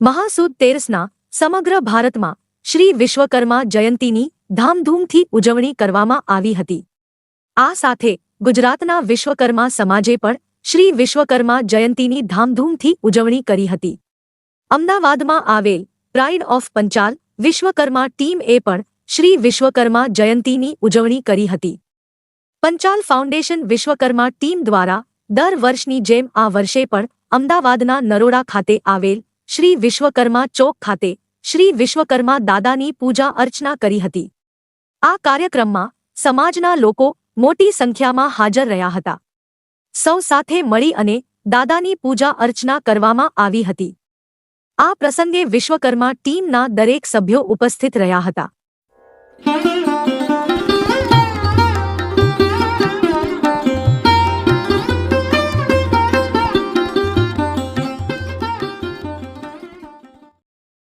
મહાસુદ તેરસના સમગ્ર ભારતમાં શ્રી વિશ્વકર્મા જયંતીની ધામધૂમથી ઉજવણી કરવામાં આવી હતી. આ સાથે ગુજરાતના વિશ્વકર્મા સમાજે પણ શ્રી વિશ્વકર્મા જયંતીની ધામધૂમથી ઉજવણી કરી હતી. અમદાવાદમાં આવેલ pride of Panchal Vishwakarma team એ પણ શ્રી વિશ્વકર્મા જયંતીની ઉજવણી કરી હતી. પંચાલ ફાઉન્ડેશન વિશ્વકર્મા ટીમ દ્વારા દર વર્ષની જેમ આ વર્ષે પણ અમદાવાદના નરોડા ખાતે આવેલ શ્રી વિશ્વકર્મા ચોક ખાતે શ્રી વિશ્વકર્મા દાદાની પૂજા અર્ચના કરી હતી. આ કાર્યક્રમમાં સમાજના લોકો મોટી સંખ્યામાં હાજર રહ્યા હતા. સૌ સાથે મળી અને દાદાની પૂજા અર્ચના કરવામાં આવી હતી. આ પ્રસંગે વિશ્વકર્મા ટીમના દરેક સભ્યો ઉપસ્થિત રહ્યા હતા.